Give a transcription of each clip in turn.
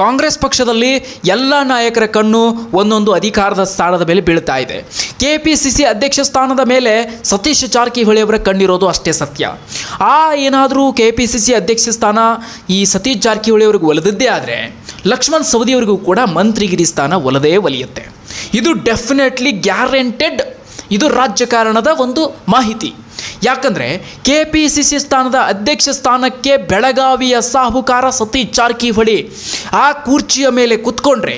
ಕಾಂಗ್ರೆಸ್ ಪಕ್ಷದಲ್ಲಿ ಎಲ್ಲ ನಾಯಕರ ಕಣ್ಣು ಒಂದೊಂದು ಅಧಿಕಾರದ ಸ್ಥಾನದ ಮೇಲೆ ಬೀಳ್ತಾ ಇದೆ. ಕೆ ಪಿ ಸಿ ಸಿ ಅಧ್ಯಕ್ಷ ಸ್ಥಾನದ ಮೇಲೆ ಸತೀಶ್ ಜಾರಕಿಹೊಳಿ ಅವರ ಕಣ್ಣಿರೋದು ಅಷ್ಟೇ ಸತ್ಯ. ಆ ಏನಾದರೂ ಕೆ ಪಿ ಸಿ ಸಿ ಅಧ್ಯಕ್ಷ ಸ್ಥಾನ ಈ ಸತೀಶ್ ಜಾರಕಿಹೊಳಿ ಅವರಿಗೆ ಒಲಿದಿದ್ದೇ ಆದರೆ ಲಕ್ಷ್ಮಣ್ ಸವದಿ ಅವರಿಗೂ ಕೂಡ ಮಂತ್ರಿಗಿರಿ ಸ್ಥಾನ ಒಲದೇ ಒಲಿಯುತ್ತೆ. ಇದು ಡೆಫಿನೆಟ್ಲಿ ಗ್ಯಾರಂಟೆಡ್ ಇದು ರಾಜಕಾರಣದ ಒಂದು ಮಾಹಿತಿ. ಯಾಕಂದರೆ ಕೆ ಪಿ ಸಿ ಸಿ ಸ್ಥಾನದ ಅಧ್ಯಕ್ಷ ಸ್ಥಾನಕ್ಕೆ ಬೆಳಗಾವಿಯ ಸಾಹುಕಾರ ಸತೀಶ್ ಜಾರಕಿಹೊಳಿ ಆ ಕುರ್ಚಿಯ ಮೇಲೆ ಕುತ್ಕೊಂಡ್ರೆ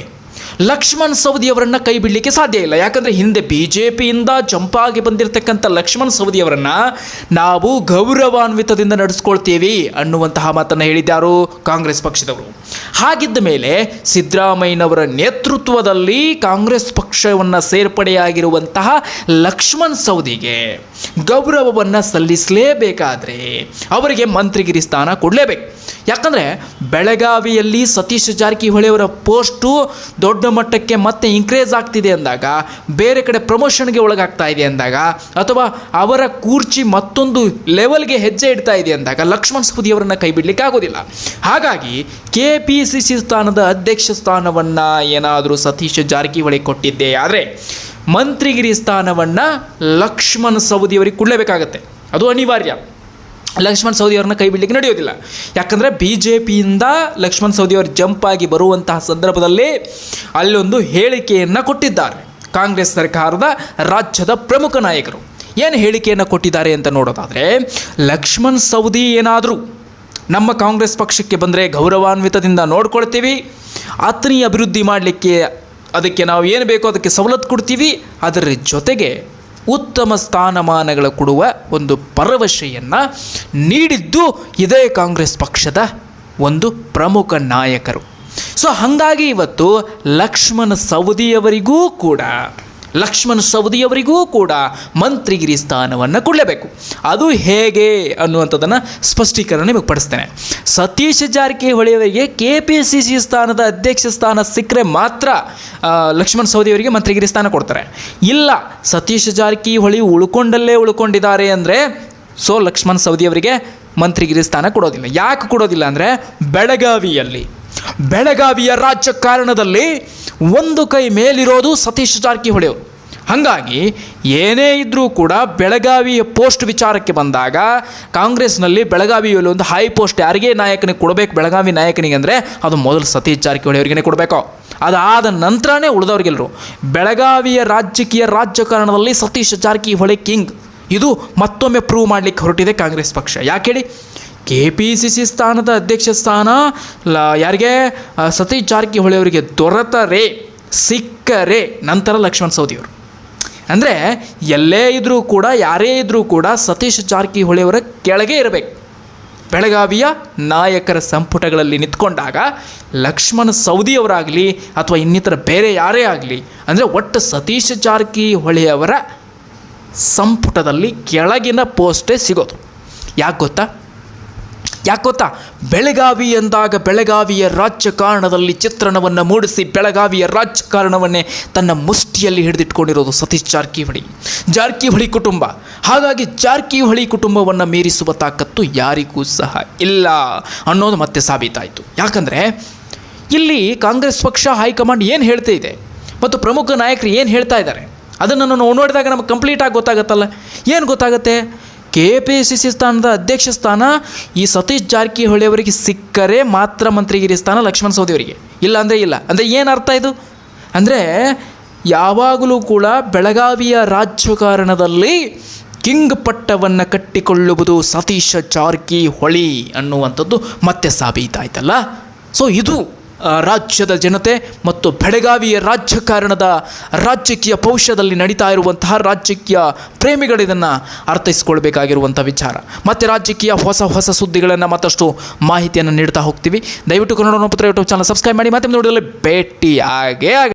ಲಕ್ಷ್ಮಣ್ ಸವದಿಯವರನ್ನು ಕೈ ಬಿಡಲಿಕ್ಕೆ ಸಾಧ್ಯ ಇಲ್ಲ. ಯಾಕಂದರೆ ಹಿಂದೆ ಬಿ ಜೆ ಪಿಯಿಂದ ಜಂಪಾಗಿ ಬಂದಿರತಕ್ಕಂಥ ಲಕ್ಷ್ಮಣ್ ಸವದಿಯವರನ್ನು ನಾವು ಗೌರವಾನ್ವಿತದಿಂದ ನಡೆಸ್ಕೊಳ್ತೀವಿ ಅನ್ನುವಂತಹ ಮಾತನ್ನು ಹೇಳಿದ್ದಾರು ಕಾಂಗ್ರೆಸ್ ಪಕ್ಷದವರು. ಹಾಗಿದ್ದ ಮೇಲೆ ಸಿದ್ದರಾಮಯ್ಯನವರ ನೇತೃತ್ವದಲ್ಲಿ ಕಾಂಗ್ರೆಸ್ ಪಕ್ಷವನ್ನು ಸೇರ್ಪಡೆಯಾಗಿರುವಂತಹ ಲಕ್ಷ್ಮಣ್ ಸವದಿಗೆ ಗೌರವವನ್ನು ಸಲ್ಲಿಸಲೇಬೇಕಾದ್ರೆ ಅವರಿಗೆ ಮಂತ್ರಿಗಿರಿ ಸ್ಥಾನ ಕೊಡಲೇಬೇಕು. ಯಾಕಂದರೆ ಬೆಳಗಾವಿಯಲ್ಲಿ ಸತೀಶ್ ಜಾರಕಿಹೊಳಿ ಅವರ ಪೋಸ್ಟು ದೊಡ್ಡ ಮಟ್ಟಕ್ಕೆ ಮತ್ತೆ ಇನ್ಕ್ರೀಸ್ ಆಗ್ತಿದೆ ಅಂದಾಗ, ಬೇರೆ ಕಡೆ ಪ್ರಮೋಷನ್ಗೆ ಒಳಗಾಗ್ತಾ ಇದೆ ಅಂದಾಗ, ಅಥವಾ ಅವರ ಕೂರ್ಚಿ ಮತ್ತೊಂದು ಲೆವೆಲ್ಗೆ ಹೆಜ್ಜೆ ಇಡ್ತಾ ಇದೆ ಅಂದಾಗ, ಲಕ್ಷ್ಮಣ್ ಸವದಿ ಅವರನ್ನು ಕೈ ಆಗೋದಿಲ್ಲ. ಹಾಗಾಗಿ ಕೆ ಪಿ ಸಿ ಸಿ ಸ್ಥಾನದ ಅಧ್ಯಕ್ಷ ಸ್ಥಾನವನ್ನು ಏನಾದರೂ ಸತೀಶ್ ಜಾರಕಿಹೊಳಿ ಕೊಟ್ಟಿದ್ದೇ ಆದರೆ, ಮಂತ್ರಿಗಿರಿ ಸ್ಥಾನವನ್ನು ಲಕ್ಷ್ಮಣ್ ಸವದಿಯವರಿಗೆ ಕೊಡಲೇಬೇಕಾಗತ್ತೆ. ಅದು ಅನಿವಾರ್ಯ. ಲಕ್ಷ್ಮಣ್ ಸವದಿ ಅವ್ರನ್ನ ಕೈ ಬಿಡಲಿಕ್ಕೆ ನಡೆಯೋದಿಲ್ಲ. ಯಾಕಂದರೆ ಬಿ ಜೆ ಪಿಯಿಂದ ಲಕ್ಷ್ಮಣ್ ಸವದಿ ಅವರು ಜಂಪ್ ಆಗಿ ಬರುವಂತಹ ಸಂದರ್ಭದಲ್ಲಿ ಅಲ್ಲೊಂದು ಹೇಳಿಕೆಯನ್ನು ಕೊಟ್ಟಿದ್ದಾರೆ. ಕಾಂಗ್ರೆಸ್ ಸರ್ಕಾರದ ರಾಜ್ಯದ ಪ್ರಮುಖ ನಾಯಕರು. ಏನು ಹೇಳಿಕೆಯನ್ನು ಕೊಟ್ಟಿದ್ದಾರೆ ಅಂತ ನೋಡೋದಾದರೆ, ಲಕ್ಷ್ಮಣ್ ಸವದಿ ಏನಾದರೂ ನಮ್ಮ ಕಾಂಗ್ರೆಸ್ ಪಕ್ಷಕ್ಕೆ ಬಂದರೆ ಗೌರವಾನ್ವಿತದಿಂದ ನೋಡ್ಕೊಳ್ತೀವಿ ಆತನಿಯ ಅಭಿವೃದ್ಧಿ ಮಾಡಲಿಕ್ಕೆ ಅದಕ್ಕೆ ನಾವು ಏನು ಬೇಕೋ ಅದಕ್ಕೆ ಸವಲತ್ತು ಕೊಡ್ತೀವಿ, ಅದರ ಜೊತೆಗೆ ಉತ್ತಮ ಸ್ಥಾನಮಾನಗಳು ಕೊಡುವ ಒಂದು ಭರವಸೆಯನ್ನು ನೀಡಿದ್ದು ಇದೇ ಕಾಂಗ್ರೆಸ್ ಪಕ್ಷದ ಒಂದು ಪ್ರಮುಖ ನಾಯಕರು. ಸೊ ಹಾಗಾಗಿ ಇವತ್ತು ಲಕ್ಷ್ಮಣ ಸವದಿಯವರಿಗೂ ಕೂಡ ಲಕ್ಷ್ಮಣ್ ಸವದಿಯವರಿಗೂ ಕೂಡ ಮಂತ್ರಿಗಿರಿ ಸ್ಥಾನವನ್ನು ಕೊಡಲೇಬೇಕು. ಅದು ಹೇಗೆ ಅನ್ನುವಂಥದ್ದನ್ನು ಸ್ಪಷ್ಟೀಕರಣ ನಿಮಗೆ ಪಡಿಸ್ತೇನೆ. ಸತೀಶ್ ಜಾರಕಿಹೊಳಿಯವರಿಗೆ ಕೆ ಪಿ ಸಿ ಸಿ ಸ್ಥಾನದ ಅಧ್ಯಕ್ಷ ಸ್ಥಾನ ಸಿಕ್ಕರೆ ಮಾತ್ರ ಲಕ್ಷ್ಮಣ ಸವದಿಯವರಿಗೆ ಮಂತ್ರಿಗಿರಿ ಸ್ಥಾನ ಕೊಡ್ತಾರೆ. ಇಲ್ಲ, ಸತೀಶ್ ಜಾರಕಿಹೊಳಿ ಉಳ್ಕೊಂಡಲ್ಲೇ ಉಳ್ಕೊಂಡಿದ್ದಾರೆ ಅಂದರೆ, ಸೊ ಲಕ್ಷ್ಮಣ್ ಸವದಿಯವರಿಗೆ ಮಂತ್ರಿಗಿರಿ ಸ್ಥಾನ ಕೊಡೋದಿಲ್ಲ. ಯಾಕೆ ಕೊಡೋದಿಲ್ಲ ಅಂದರೆ, ಬೆಳಗಾವಿಯಲ್ಲಿ ಬೆಳಗಾವಿಯ ರಾಜಕಾರಣದಲ್ಲಿ ಒಂದು ಕೈ ಮೇಲಿರೋದು ಸತೀಶ್ ಜಾರಕಿಹೊಳಿ. ಹಾಗಾಗಿ ಏನೇ ಇದ್ದರೂ ಕೂಡ ಬೆಳಗಾವಿಯ ಪೋಸ್ಟ್ ವಿಚಾರಕ್ಕೆ ಬಂದಾಗ ಕಾಂಗ್ರೆಸ್ನಲ್ಲಿ ಬೆಳಗಾವಿಯಲ್ಲಿ ಒಂದು ಹೈ ಪೋಸ್ಟ್ ಯಾರಿಗೇ ನಾಯಕನಿಗೆ ಕೊಡಬೇಕು? ಬೆಳಗಾವಿ ನಾಯಕನಿಗೆ ಅಂದರೆ ಅದು ಮೊದಲು ಸತೀಶ್ ಜಾರಕಿಹೊಳಿ ಅವರಿಗೆ ಕೊಡಬೇಕು. ಅದಾದ ನಂತರನೇ ಉಳಿದವ್ರಿಗೆಲ್ಲರು ಬೆಳಗಾವಿಯ ರಾಜಕೀಯ ರಾಜಕಾರಣದಲ್ಲಿ ಸತೀಶ್ ಜಾರಕಿಹೊಳಿ ಕಿಂಗ್ ಇದು ಮತ್ತೊಮ್ಮೆ ಪ್ರೂವ್ ಮಾಡಲಿಕ್ಕೆ ಹೊರಟಿದೆ ಕಾಂಗ್ರೆಸ್ ಪಕ್ಷ. ಯಾಕೆ ಹೇಳಿ? ಕೆ ಪಿ ಸಿ ಸಿ ಸ್ಥಾನದ ಅಧ್ಯಕ್ಷ ಸ್ಥಾನ, ಲ, ಯಾರಿಗೆ? ಸತೀಶ್ ಜಾರಕಿಹೊಳಿ ಅವರಿಗೆ ದೊರೆತರೆ, ಸಿಕ್ಕರೆ. ನಂತರ ಲಕ್ಷ್ಮಣ್ ಸೌದಿಯವರು ಅಂದರೆ, ಎಲ್ಲೇ ಇದ್ದರೂ ಕೂಡ, ಯಾರೇ ಇದ್ದರೂ ಕೂಡ ಸತೀಶ್ ಜಾರಕಿಹೊಳಿ ಅವರ ಕೆಳಗೆ ಇರಬೇಕು. ಬೆಳಗಾವಿಯ ನಾಯಕರ ಸಂಪುಟಗಳಲ್ಲಿ ನಿಂತ್ಕೊಂಡಾಗ ಲಕ್ಷ್ಮಣ ಸೌದಿಯವರಾಗಲಿ ಅಥವಾ ಇನ್ನಿತರ ಬೇರೆ ಯಾರೇ ಆಗಲಿ, ಅಂದರೆ ಒಟ್ಟು ಸತೀಶ್ ಜಾರಕಿಹೊಳಿ ಅವರ ಸಂಪುಟದಲ್ಲಿ ಕೆಳಗಿನ ಪೋಸ್ಟೇ ಸಿಗೋದು. ಯಾಕೆ ಗೊತ್ತಾ? ಯಾಕೆ ಗೊತ್ತಾ? ಬೆಳಗಾವಿ ಎಂದಾಗ ಬೆಳಗಾವಿಯ ರಾಜಕಾರಣದಲ್ಲಿ ಚಿತ್ರಣವನ್ನು ಮೂಡಿಸಿ ಬೆಳಗಾವಿಯ ರಾಜಕಾರಣವನ್ನೇ ತನ್ನ ಮುಷ್ಟಿಯಲ್ಲಿ ಹಿಡಿದಿಟ್ಕೊಂಡಿರೋದು ಸತೀಶ್ ಜಾರಕಿಹೊಳಿ. ಜಾರಕಿಹೊಳಿ ಕುಟುಂಬ. ಹಾಗಾಗಿ ಜಾರಕಿಹೊಳಿ ಕುಟುಂಬವನ್ನು ಮೀರಿಸುವ ತಾಕತ್ತು ಯಾರಿಗೂ ಸಹ ಇಲ್ಲ ಅನ್ನೋದು ಮತ್ತೆ ಸಾಬೀತಾಯಿತು. ಯಾಕಂದರೆ ಇಲ್ಲಿ ಕಾಂಗ್ರೆಸ್ ಪಕ್ಷ, ಹೈಕಮಾಂಡ್ ಏನು ಹೇಳ್ತಾ ಇದೆ? ಮತ್ತು ಪ್ರಮುಖ ನಾಯಕರು ಏನು ಹೇಳ್ತಾ ಇದ್ದಾರೆ? ಅದನ್ನು ನಾವು ನೋಡಿದಾಗ ನಮಗೆ ಕಂಪ್ಲೀಟಾಗಿ ಗೊತ್ತಾಗತ್ತಲ್ಲ. ಏನು ಗೊತ್ತಾಗುತ್ತೆ? ಕೆ ಪಿ ಸಿ ಸಿ ಸ್ಥಾನದ ಅಧ್ಯಕ್ಷ ಸ್ಥಾನ ಈ ಸತೀಶ್ ಜಾರಕಿಹೊಳಿ ಅವರಿಗೆ ಸಿಕ್ಕರೆ ಮಾತ್ರ ಮಂತ್ರಿಗಿರಿ ಸ್ಥಾನ ಲಕ್ಷ್ಮಣ ಸವದಿ ಅವರಿಗೆ. ಇಲ್ಲ ಅಂದರೆ ಇಲ್ಲ. ಅಂದರೆ ಏನು ಅರ್ಥ ಇದು? ಅಂದರೆ ಯಾವಾಗಲೂ ಕೂಡ ಬೆಳಗಾವಿಯ ರಾಜಕಾರಣದಲ್ಲಿ ಕಿಂಗ್ ಪಟ್ಟವನ್ನು ಕಟ್ಟಿಕೊಳ್ಳುವುದು ಸತೀಶ ಜಾರಕಿಹೊಳಿ ಅನ್ನುವಂಥದ್ದು ಮತ್ತೆ ಸಾಬೀತಾಯ್ತಲ್ಲ? ಸೊ ಇದು ರಾಜ್ಯದ ಜನತೆ ಮತ್ತು ಬೆಳಗಾವಿಯ ರಾಜಕಾರಣದ ರಾಜಕೀಯ ಭವಿಷ್ಯದಲ್ಲಿ ನಡೀತಾ ಇರುವಂತಹ ರಾಜಕೀಯ ಪ್ರೇಮಿಗಳು ಇದನ್ನು ಅರ್ಥೈಸ್ಕೊಳ್ಬೇಕಾಗಿರುವಂಥ ವಿಚಾರ. ಮತ್ತು ರಾಜಕೀಯ ಹೊಸ ಹೊಸ ಸುದ್ದಿಗಳನ್ನು ಮತ್ತಷ್ಟು ಮಾಹಿತಿಯನ್ನು ನೀಡ್ತಾ ಹೋಗ್ತೀವಿ. ದಯವಿಟ್ಟು ಕನ್ನಡ ಪುತ್ರ ಯೂಟ್ಯೂಬ್ ಚಾನಲ್ ಸಬ್ಸ್ಕ್ರೈಬ್ ಮಾಡಿ, ಮತ್ತೆ ನೋಡಿದಲ್ಲಿ ಭೇಟಿಯಾಗೇ ಆಗಿ